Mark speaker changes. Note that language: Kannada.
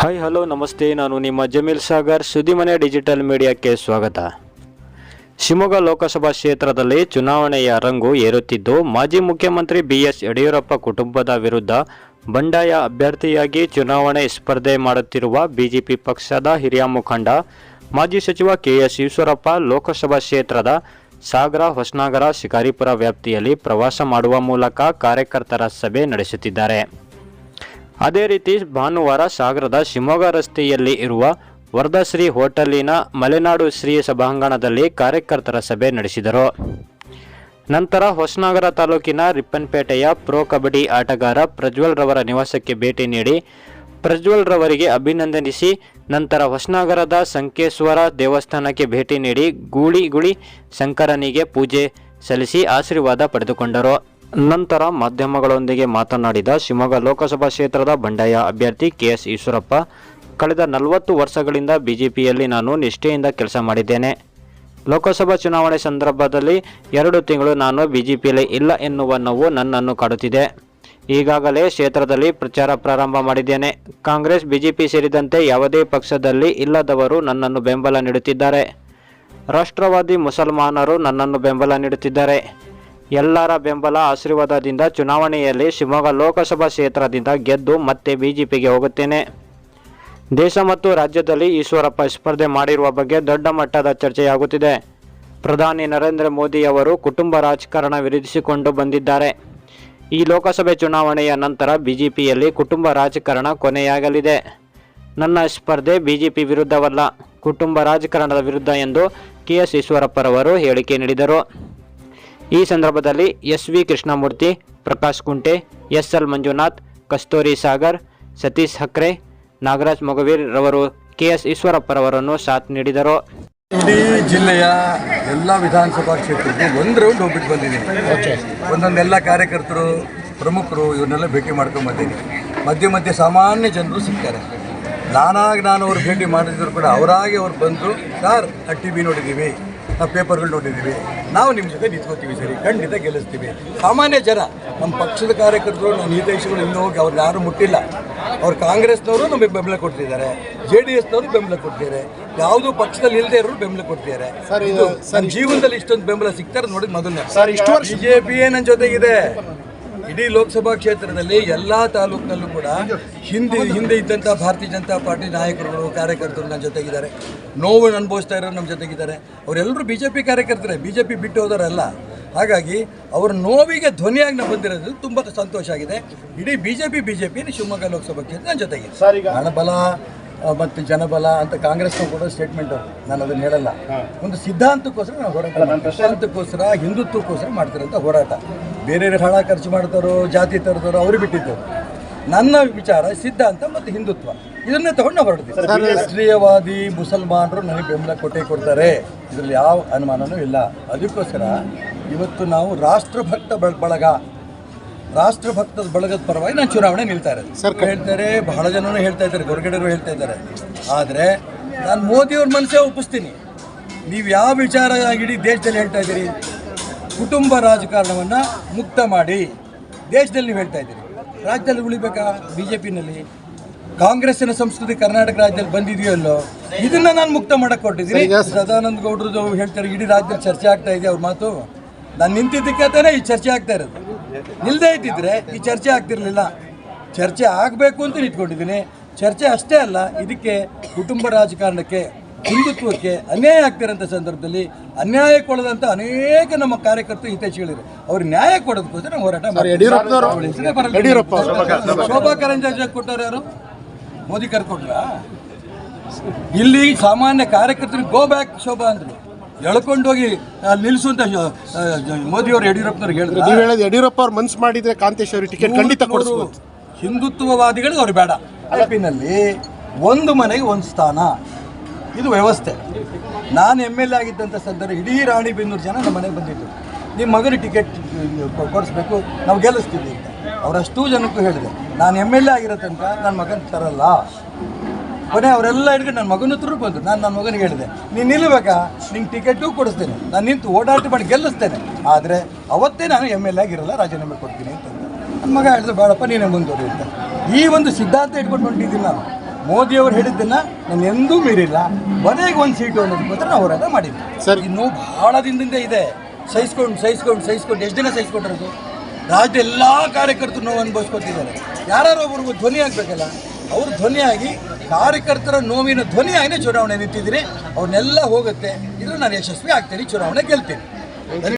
Speaker 1: ಹಾಯ್ ಹಲೋ ನಮಸ್ತೆ. ನಾನು ನಿಮ್ಮ ಜಮೀಲ್ ಸಾಗರ್, ಸುದ್ದಿಮನೆ ಡಿಜಿಟಲ್ ಮೀಡಿಯಾಕ್ಕೆ ಸ್ವಾಗತ. ಶಿವಮೊಗ್ಗ ಲೋಕಸಭಾ ಕ್ಷೇತ್ರದಲ್ಲಿ ಚುನಾವಣೆಯ ರಂಗು ಏರುತ್ತಿದ್ದು, ಮಾಜಿ ಮುಖ್ಯಮಂತ್ರಿ ಬಿ ಎಸ್ ಯಡಿಯೂರಪ್ಪ ಕುಟುಂಬದ ವಿರುದ್ಧ ಬಂಡಾಯ ಅಭ್ಯರ್ಥಿಯಾಗಿ ಚುನಾವಣೆ ಸ್ಪರ್ಧೆ ಮಾಡುತ್ತಿರುವ ಬಿಜೆಪಿ ಪಕ್ಷದ ಹಿರಿಯ ಮುಖಂಡ, ಮಾಜಿ ಸಚಿವ ಕೆ ಎಸ್ ಈಶ್ವರಪ್ಪ ಲೋಕಸಭಾ ಕ್ಷೇತ್ರದ ಸಾಗರ, ಹೊಸನಗರ, ಶಿಕಾರಿಪುರ ವ್ಯಾಪ್ತಿಯಲ್ಲಿ ಪ್ರವಾಸ ಮಾಡುವ ಮೂಲಕ ಕಾರ್ಯಕರ್ತರ ಸಭೆ ನಡೆಸುತ್ತಿದ್ದಾರೆ. ಅದೇ ರೀತಿ ಭಾನುವಾರ ಸಾಗರದ ಶಿವಮೊಗ್ಗ ರಸ್ತೆಯಲ್ಲಿ ಇರುವ ವರದಶ್ರೀ ಹೋಟೆಲಿನ ಮಲೆನಾಡು ಶ್ರೀ ಸಭಾಂಗಣದಲ್ಲಿ ಕಾರ್ಯಕರ್ತರ ಸಭೆ ನಡೆಸಿದರು. ನಂತರ ಹೊಸನಗರ ತಾಲೂಕಿನ ರಿಪ್ಪನ್ಪೇಟೆಯ ಪ್ರೋ ಕಬಡ್ಡಿ ಆಟಗಾರ ಪ್ರಜ್ವಲ್ ರವರ ನಿವಾಸಕ್ಕೆ ಭೇಟಿ ನೀಡಿ ಪ್ರಜ್ವಲ್ ರವರಿಗೆ ಅಭಿನಂದನಿಸಿ, ನಂತರ ಹೊಸನಗರದ ಸಂಕೇಶ್ವರ ದೇವಸ್ಥಾನಕ್ಕೆ ಭೇಟಿ ನೀಡಿ ಗೂಳಿಗುಳಿ ಶಂಕರನಿಗೆ ಪೂಜೆ ಸಲ್ಲಿಸಿ ಆಶೀರ್ವಾದ ಪಡೆದುಕೊಂಡರು. ನಂತರ ಮಾಧ್ಯಮಗಳೊಂದಿಗೆ ಮಾತನಾಡಿದ ಶಿವಮೊಗ್ಗ ಲೋಕಸಭಾ ಕ್ಷೇತ್ರದ ಬಂಡಾಯ ಅಭ್ಯರ್ಥಿ ಕೆಎಸ್ ಈಶ್ವರಪ್ಪ, ಕಳೆದ ನಲವತ್ತು ವರ್ಷಗಳಿಂದ ಬಿಜೆಪಿಯಲ್ಲಿ ನಾನು ನಿಷ್ಠೆಯಿಂದ ಕೆಲಸ ಮಾಡಿದ್ದೇನೆ. ಲೋಕಸಭಾ ಚುನಾವಣೆ ಸಂದರ್ಭದಲ್ಲಿ ಎರಡು ತಿಂಗಳು ನಾನು ಬಿಜೆಪಿಯಲ್ಲಿ ಇಲ್ಲ ಎನ್ನುವ ನೋವು ನನ್ನನ್ನು ಕಾಡುತ್ತಿದೆ. ಈಗಾಗಲೇ ಕ್ಷೇತ್ರದಲ್ಲಿ ಪ್ರಚಾರ ಪ್ರಾರಂಭ ಮಾಡಿದ್ದೇನೆ. ಕಾಂಗ್ರೆಸ್, ಬಿಜೆಪಿ ಸೇರಿದಂತೆ ಯಾವುದೇ ಪಕ್ಷದಲ್ಲಿ ಇಲ್ಲದವರು ನನ್ನನ್ನು ಬೆಂಬಲ ನೀಡುತ್ತಿದ್ದಾರೆ. ರಾಷ್ಟ್ರವಾದಿ ಮುಸಲ್ಮಾನರು ನನ್ನನ್ನು ಬೆಂಬಲ ನೀಡುತ್ತಿದ್ದಾರೆ. ಎಲ್ಲರ ಬೆಂಬಲ ಆಶೀರ್ವಾದದಿಂದ ಚುನಾವಣೆಯಲ್ಲಿ ಶಿವಮೊಗ್ಗ ಲೋಕಸಭಾ ಕ್ಷೇತ್ರದಿಂದ ಗೆದ್ದು ಮತ್ತೆ ಬಿಜೆಪಿಗೆ ಹೋಗುತ್ತೇನೆ. ದೇಶ ಮತ್ತು ರಾಜ್ಯದಲ್ಲಿ ಈಶ್ವರಪ್ಪ ಸ್ಪರ್ಧೆ ಮಾಡಿರುವ ಬಗ್ಗೆ ದೊಡ್ಡ ಮಟ್ಟದ ಚರ್ಚೆಯಾಗುತ್ತಿದೆ. ಪ್ರಧಾನಿ ನರೇಂದ್ರ ಮೋದಿ ಅವರು ಕುಟುಂಬ ರಾಜಕಾರಣ ವಿರೋಧಿಸಿಕೊಂಡು ಬಂದಿದ್ದಾರೆ. ಈ ಲೋಕಸಭೆ ಚುನಾವಣೆಯ ನಂತರ ಬಿಜೆಪಿಯಲ್ಲಿ ಕುಟುಂಬ ರಾಜಕಾರಣ ಕೊನೆಯಾಗಲಿದೆ. ನನ್ನ ಸ್ಪರ್ಧೆ ಬಿಜೆಪಿ ವಿರುದ್ಧವಲ್ಲ, ಕುಟುಂಬ ರಾಜಕಾರಣದ ವಿರುದ್ಧ ಎಂದು ಕೆ ಎಸ್ ಈಶ್ವರಪ್ಪರವರು ಹೇಳಿಕೆ ನೀಡಿದರು. ಈ ಸಂದರ್ಭದಲ್ಲಿ S V Krishnamurthy Prakash Kunte S L Manjunath Kasturi Sagar Satish Hakre Nagaraj Mogaveer ರವರು ಕೆ ಎಸ್ ಈಶ್ವರಪ್ಪರವರನ್ನು ಸಾಥ್ ನೀಡಿದರು.
Speaker 2: ಇಡೀ ಜಿಲ್ಲೆಯ ಎಲ್ಲ ವಿಧಾನಸಭಾ ಕ್ಷೇತ್ರಕ್ಕೆ ಒಂದು ರೌಂಡ್ ಹೋಗ್ಬಿಟ್ಟು ಬಂದಿದ್ದೀನಿ. ಒಂದೊಂದೆಲ್ಲ ಕಾರ್ಯಕರ್ತರು ಪ್ರಮುಖರು ಇವನ್ನೆಲ್ಲ ಭೇಟಿ ಮಾಡ್ಕೊಂಡು ಬಂದೀನಿ ಮಧ್ಯೆ ಮಧ್ಯೆ ಸಾಮಾನ್ಯ ಜನರು ಸಿಗ್ತಾರೆ. ನಾನಾಗಿ ನಾನು ಅವ್ರು ಭೇಟಿ ಮಾಡಿದ್ರು ಕೂಡ ಅವರಾಗಿ ಅವ್ರು ಬಂದು ಸರ್ ಆ ಟಿ ವಿ ನೋಡಿದ್ದೀವಿ. ನಾವು ಪೇಪರ್ಗಳು ನೋಡಿದ್ದೀವಿ. ನಾವು ನಿಮ್ಮ ಜೊತೆ ನಿಂತ್ಕೋತೀವಿ ಸರಿ ಖಂಡಿತ ಗೆಲ್ಲಿಸ್ತೀವಿ. ಸಾಮಾನ್ಯ ಜನ ನಮ್ಮ ಪಕ್ಷದ ಕಾರ್ಯಕರ್ತರು ನಮ್ಮ ಹಿತೈಷಿಗಳು ಇನ್ನೂ ಹೋಗಿ ಅವ್ರು ಯಾರು ಮುಟ್ಟಿಲ್ಲ. ಅವ್ರು ಕಾಂಗ್ರೆಸ್ನವರು ನಮಗೆ ಬೆಂಬಲ ಕೊಡ್ತಿದ್ದಾರೆ. ಜೆ ಡಿ ಎಸ್ನವರು ಬೆಂಬಲ ಕೊಡ್ತಿದ್ದಾರೆ. ಯಾವುದೂ ಪಕ್ಷದಲ್ಲಿ ಇಲ್ಲದೆ ಇರೋರು ಬೆಂಬಲ ಕೊಡ್ತಿದ್ದಾರೆ. ಇದು ನನ್ನ ಜೀವನದಲ್ಲಿ ಇಷ್ಟೊಂದು ಬೆಂಬಲ ಸಿಗ್ತಾರೆ ನೋಡಿ ಮೊದಲನೇ. ಬಿಜೆಪಿ ನನ್ನ ಜೊತೆಗಿದೆ. ಇಡೀ ಲೋಕಸಭಾ ಕ್ಷೇತ್ರದಲ್ಲಿ ಎಲ್ಲ ತಾಲೂಕಿನಲ್ಲೂ ಕೂಡ ಹಿಂದೆ ಹಿಂದೆ ಇದ್ದಂಥ ಭಾರತೀಯ ಜನತಾ ಪಾರ್ಟಿ ನಾಯಕರುಗಳು ಕಾರ್ಯಕರ್ತರು ನನ್ನ ಜೊತೆಗಿದ್ದಾರೆ. ನೋವು ಅನುಭವಿಸ್ತಾ ಇರೋರು ನಮ್ಮ ಜೊತೆಗಿದ್ದಾರೆ. ಅವರೆಲ್ಲರೂ ಬಿ ಜೆ ಪಿ ಕಾರ್ಯಕರ್ತರೇ ಬಿ ಜೆ ಪಿ ಬಿಟ್ಟು ಹೋದವರಲ್ಲ. ಹಾಗಾಗಿ ಅವರ ನೋವಿಗೆ ಧ್ವನಿಯಾಗಿ ನಾವು ಬಂದಿರೋದು ತುಂಬ ಸಂತೋಷ ಆಗಿದೆ. ಇಡೀ B J P B J P Shivamogga Lok Sabha ಕ್ಷೇತ್ರ ನನ್ನ ಜೊತೆಗಿದೆ ಹಣಬಲ ಮತ್ತು ಜನಬಲ ಅಂತ ಕಾಂಗ್ರೆಸ್ನ ಕೊಡೋ ಸ್ಟೇಟ್ಮೆಂಟ್ ನಾನು ಅದನ್ನು ಹೇಳಲ್ಲ. ಒಂದು ಸಿದ್ಧಾಂತಕ್ಕೋಸ್ಕರ ನಾವು ಹೋರಾಟ. ಸಿದ್ಧಾಂತಕ್ಕೋಸ್ಕರ ಹಿಂದುತ್ವಕ್ಕೋಸ್ಕರ ಮಾಡ್ತಿರೋಂಥ ಹೋರಾಟ. ಬೇರೆ ಹಣ ಖರ್ಚು ಮಾಡ್ತಾರೋ ಜಾತಿ ತರದವರು ಅವರು ಬಿಟ್ಟಿದ್ದರು ನನ್ನ ವಿಚಾರ ಸಿದ್ಧಾಂತ ಮತ್ತು ಹಿಂದುತ್ವ. ಇದನ್ನೇ ತಗೊಂಡು ನಾವು ಹೊರಡ್ತೀವಿ. ರಾಷ್ಟ್ರೀಯವಾದಿ ಮುಸಲ್ಮಾನರು ನನಗೆ ಬೆಂಬಲ ಕೊಟ್ಟೇ ಕೊಡ್ತಾರೆ. ಇದರಲ್ಲಿ ಯಾವ ಅನುಮಾನವೂ ಇಲ್ಲ. ಅದಕ್ಕೋಸ್ಕರ ಇವತ್ತು ನಾವು ರಾಷ್ಟ್ರಭಕ್ತ ಬಳ- ಬಳಗ ರಾಷ್ಟ್ರಭಕ್ತದ ಬಳಗದ ಪರವಾಗಿ ನಾನು ಚುನಾವಣೆ ನಿಲ್ತಾ ಇರೋದು. ಹೇಳ್ತಾರೆ ಬಹಳ ಜನನು ಹೇಳ್ತಾ ಇದ್ದಾರೆ ಗೊರಗಡೆಯವರು ಹೇಳ್ತಾ ಇದ್ದಾರೆ. ಆದರೆ ನಾನು ಮೋದಿಯವ್ರ ಮನಸ್ಸೇ ಒಪ್ಪಿಸ್ತೀನಿ. ನೀವು ಯಾವ ವಿಚಾರ ಇಡೀ ದೇಶದಲ್ಲಿ ಹೇಳ್ತಾ ಇದ್ದೀರಿ? ಕುಟುಂಬ ರಾಜಕಾರಣವನ್ನು ಮುಕ್ತ ಮಾಡಿ ದೇಶದಲ್ಲಿ ನೀವು ಹೇಳ್ತಾ ಇದ್ದೀರಿ. ರಾಜ್ಯದಲ್ಲಿ ಉಳಿಬೇಕಾ? ಬಿ ಜೆ ಪಿನಲ್ಲಿ ಕಾಂಗ್ರೆಸ್ಸಿನ ಸಂಸ್ಕೃತಿ ಕರ್ನಾಟಕ ರಾಜ್ಯದಲ್ಲಿ ಬಂದಿದೆಯೋ ಇಲ್ಲೋ? ಇದನ್ನ ನಾನು ಮುಕ್ತ ಮಾಡಕ್ಕೆ ಕೊಟ್ಟಿದ್ದೀನಿ. ಸದಾನಂದ ಗೌಡ್ರದ್ದು ಹೇಳ್ತಾರೆ ಇಡೀ ರಾಜ್ಯದಲ್ಲಿ ಚರ್ಚೆ ಆಗ್ತಾ ಇದೆ ಅವ್ರ ಮಾತು. ನಾನು ನಿಂತಿದ್ದಕ್ಕೆ ಈ ಚರ್ಚೆ ಆಗ್ತಾ ಇರೋದು. ನಿಲ್ಲದೆ ಇದ್ದಿದ್ರೆ ಈ ಚರ್ಚೆ ಆಗ್ತಿರ್ಲಿಲ್ಲ. ಚರ್ಚೆ ಆಗಬೇಕು ಅಂತ ಇಟ್ಕೊಂಡಿದ್ದೀನಿ ಚರ್ಚೆ ಅಷ್ಟೇ ಅಲ್ಲ ಇದಕ್ಕೆ ಕುಟುಂಬ ರಾಜಕಾರಣಕ್ಕೆ ಹಿಂದುತ್ವಕ್ಕೆ ಅನ್ಯಾಯ ಆಗ್ತಿರೋಂಥ ಸಂದರ್ಭದಲ್ಲಿ ಅನ್ಯಾಯ ಕೊಡದಂಥ ಅನೇಕ ನಮ್ಮ ಕಾರ್ಯಕರ್ತರು ಹಿತೈಷಿಗಳಿವೆ ಅವ್ರಿಗೆ ನ್ಯಾಯ ಕೊಡೋದಕ್ಕೋಸ್ಕರ ನಾವು ಹೋರಾಟ ಬರಲ್ಲ. ಶೋಭಾ ಕರಂಜಾಜೆ ಕೊಟ್ಟವ್ರು ಯಾರು? ಮೋದಿ ಕರ್ಕೊಟ್ರ ಇಲ್ಲಿ ಸಾಮಾನ್ಯ ಕಾರ್ಯಕರ್ತರಿಗೆ ಗೋ ಬ್ಯಾಕ್ ಶೋಭಾ ಅಂದ್ರು. ಎಳ್ಕೊಂಡೋಗಿ ಹೋಗಿ ನಿಲ್ಲಿಸು ಅಂತ ಮೋದಿಯವರು ಯಡಿಯೂರಪ್ಪನವ್ರಿಗೆ ಹೇಳಿದ್ರು.
Speaker 3: ನೀವು ಹೇಳಿದ್ರೆ ಯಡಿಯೂರಪ್ಪ ಅವ್ರು ಮನ್ಸು ಮಾಡಿದ್ರೆ ಕಾಂತೇಶ್ವರಿ ಟಿಕೆಟ್ ಖಂಡಿತ ಕೊಡಿಸ್ಬೋದು.
Speaker 2: ಹಿಂದುತ್ವವಾದಿಗಳು ಅವ್ರು ಬೇಡ. ನಲ್ಲಿ ಒಂದು ಮನೆಗೆ ಒಂದು ಸ್ಥಾನ. ಇದು ವ್ಯವಸ್ಥೆ. ನಾನು ಎಂ ಎಲ್ ಎ ಆಗಿದ್ದಂಥ ಸಂದರ್ಭ ಇಡೀ ರಾಣಿಬೆನ್ನೂರು ಜನ ನಮ್ಮ ಮನೆಗೆ ಬಂದಿದ್ದರು ನಿಮ್ಮ ಮಗನಿಗೆ ಟಿಕೆಟ್ ಕೊಡಿಸ್ಬೇಕು ನಾವು ಗೆಲ್ಲಿಸ್ತೀವಿ ಅಂತ. ಅವರಷ್ಟೂ ಜನಕ್ಕೂ ಹೇಳಿದೆ. ನಾನು ಎಂ ಎಲ್ ಎ ಆಗಿರೋ ತನಕ ನನ್ನ ಮಗನ ತರಲ್ಲ. ಕೊನೆ ಅವರೆಲ್ಲ ಹಿಡ್ಕೊಂಡು ನನ್ನ ಮಗನ ಹತ್ರ ಬಂದರು ನಾನು ನನ್ನ ಮಗನಿಗೆ ಹೇಳಿದೆ ನೀನು ನಿಲ್ಲಬೇಕಾ? ನಿಂಗೆ ಟಿಕೆಟು ಕೊಡಿಸ್ತೇನೆ. ನಾನು ನಿಂತು ಓಡಾಟ ಮಾಡಿ ಗೆಲ್ಲಿಸ್ತೇನೆ. ಆದರೆ ಅವತ್ತೇ ನಾನು ಎಂ ಎಲ್ ಎ ಆಗಿರಲ್ಲ ರಾಜೀನಾಮೆ ಕೊಡ್ತೀನಿ ಅಂತ ನನ್ನ ಮಗ ಹೇಳಿದ್ರೆ ಬೇಡಪ್ಪ ನೀನೇ ಮುಂದುವರಿ ಅಂತ. ಈ ಒಂದು ಸಿದ್ಧಾಂತ ಇಟ್ಕೊಂಡು ಹೊಂಟಿದ್ದೀನಿ ನಾನು. ಮೋದಿಯವರು ಹೇಳಿದ್ದನ್ನು ನಾನು ಎಂದೂ ಮೀರಿಲ್ಲ. ಮನೆಗೆ ಒಂದು ಸೀಟು ಅನ್ನೋದಕ್ಕೋಸ್ಕರ ನಾವು ಹೋರಾಟ ಮಾಡಿದ್ವಿ
Speaker 3: ಸರ್.
Speaker 2: ಇನ್ನೂ ಭಾಳ ದಿನದಿಂದ ಇದೆ. ಸಹಿಸ್ಕೊಂಡು ಸಹಿಸ್ಕೊಂಡು ಸಹಿಸ್ಕೊಂಡು ಎಷ್ಟು ದಿನ ಸಹಿಸ್ಕೊಂಡಿರೋದು ರಾಜ್ಯದ ಎಲ್ಲ ಕಾರ್ಯಕರ್ತರು ನೋವು ಅನುಭವಿಸ್ಕೊತಿದ್ದಾರೆ ಯಾರು ಧ್ವನಿ ಆಗಬೇಕಲ್ಲ ಅವರು ಧ್ವನಿಯಾಗಿ ಕಾರ್ಯಕರ್ತರ ನೋವಿನ ಧ್ವನಿಯಾಗಿನೇ ಚುನಾವಣೆ ನಿಂತಿದ್ದೀನಿ. ಅವನ್ನೆಲ್ಲ ಹೋಗುತ್ತೆ. ಇದ್ರೂ ನಾನು ಯಶಸ್ವಿ ಆಗ್ತೀನಿ ಚುನಾವಣೆ ಗೆಲ್ತೀನಿ.